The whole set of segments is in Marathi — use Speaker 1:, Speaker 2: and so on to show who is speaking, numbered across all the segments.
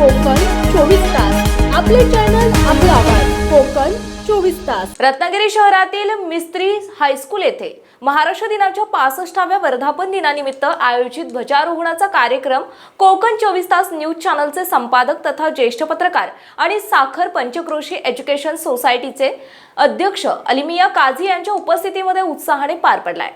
Speaker 1: कोकण चोवीस तास. आपले चॅनल आपला आवाज. कोकण चोवीस तास.
Speaker 2: रत्नागिरी शहरातील मिस्त्री हायस्कूल येथे महाराष्ट्र दिनाच्या पासष्टाव्या वर्धापन दिनानिमित्त आयोजित ध्वजारोहणाचा कार्यक्रम कोकण चोवीस तास न्यूज चॅनलचे संपादक तथा ज्येष्ठ पत्रकार आणि साखर पंचक्रोशी एज्युकेशन सोसायटीचे अध्यक्ष अलिमिया काझी यांच्या उपस्थितीमध्ये उत्साहाने पार पडलाय.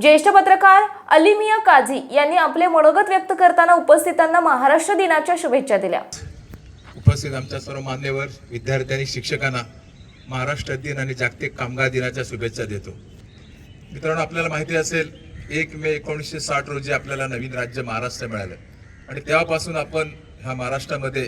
Speaker 2: ज्येष्ठ पत्रकार अलिमिया काझी यांनी आपले मनोगत व्यक्त करताना उपस्थितांना महाराष्ट्र दिनाच्या शुभेच्छा दिल्या.
Speaker 3: उपस्थित आमच्या सर्व मान्यवर विद्यार्थ्यांनी शिक्षकांना महाराष्ट्र दिन आणि जागतिक कामगार दिनाच्या शुभेच्छा देतो. मित्रांनो आपल्याला माहिती असेल एक मे एकोणीसशे साठ रोजी आपल्याला नवीन राज्य महाराष्ट्र मिळालं. आणि तेव्हापासून आपण ह्या महाराष्ट्रामध्ये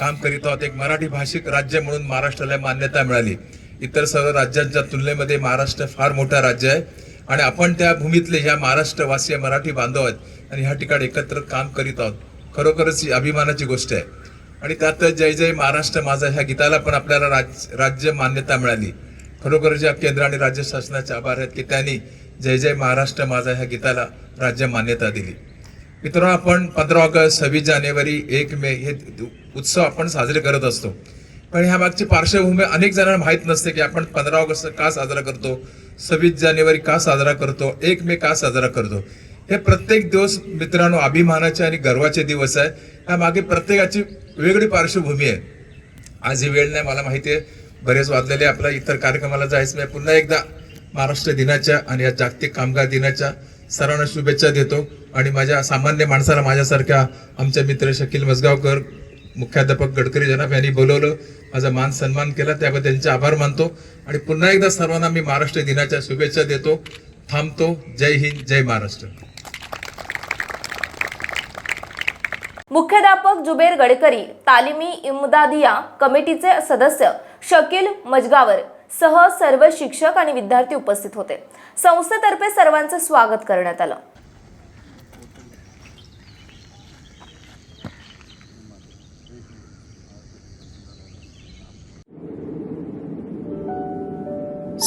Speaker 3: काम करीत आहोत. एक मराठी भाषिक राज्य म्हणून महाराष्ट्राला मान्यता मिळाली. इतर सर्व राज्यांच्या तुलनेमध्ये महाराष्ट्र फार मोठा राज्य आहे. आणि आपण त्या भूमीतले ह्या महाराष्ट्रवासीय मराठी बांधव आहेत आणि ह्या ठिकाणी एकत्र काम करीत आहोत. खरोखरच ही अभिमानाची गोष्ट आहे. आणि त्यात जय जय महाराष्ट्र माझा ह्या गीताला पण आपल्याला राज राज्य मान्यता मिळाली. खरोखरच जे केंद्र आणि राज्य शासनाचे आभार आहेत की त्यांनी जय जय महाराष्ट्र माझा ह्या गीताला राज्य मान्यता दिली. मित्रांनो आपण पंधरा ऑगस्ट सव्वीस जानेवारी एक मे हे उत्सव आपण साजरे करत असतो. पण ह्या मागची पार्श्वभूमी अनेक जणांना माहीत नसते की आपण पंधरा ऑगस्ट का साजरा करतो? सव्वीस जानेवारी का साजरा करतो? एक मे का साजरा करतो? हे प्रत्येक दिवस मित्रांनो अभिमानाचे आणि गर्वाचे दिवस आहे. ह्या मागे प्रत्येकाची वेगळी पार्श्वभूमी आहे. आज ही वेळ नाही मला माहिती आहे. बरेच वाजलेले आपल्या इतर कार्यक्रमाला जायचं नाही. पुन्हा एकदा महाराष्ट्र दिनाच्या आणि या जागतिक कामगार दिनाच्या सर्वांना शुभेच्छा देतो. आणि माझ्या सामान्य माणसाला माझ्यासारख्या आमचे मित्र शकील मजगावकर मुख्याध्यापक गडकरी जनाब यांनी बोलवलं. माझा मान सन्मान केला. त्याबद्दल त्यांचे आभार मानतो. आणि पुन्हा एकदा सर्वांना मी महाराष्ट्र दिनाच्या शुभेच्छा देतो. थांबतो. जय हिंद. जय महाराष्ट्र.
Speaker 2: मुख्याध्यापक जुबेर गडकरी तालिमी इमदादिया कमिटीचे सदस्य शकील मजगावर सह सर्व शिक्षक आणि विद्यार्थी उपस्थित होते. संस्थेतर्फे सर्वांचं स्वागत करण्यात आलं.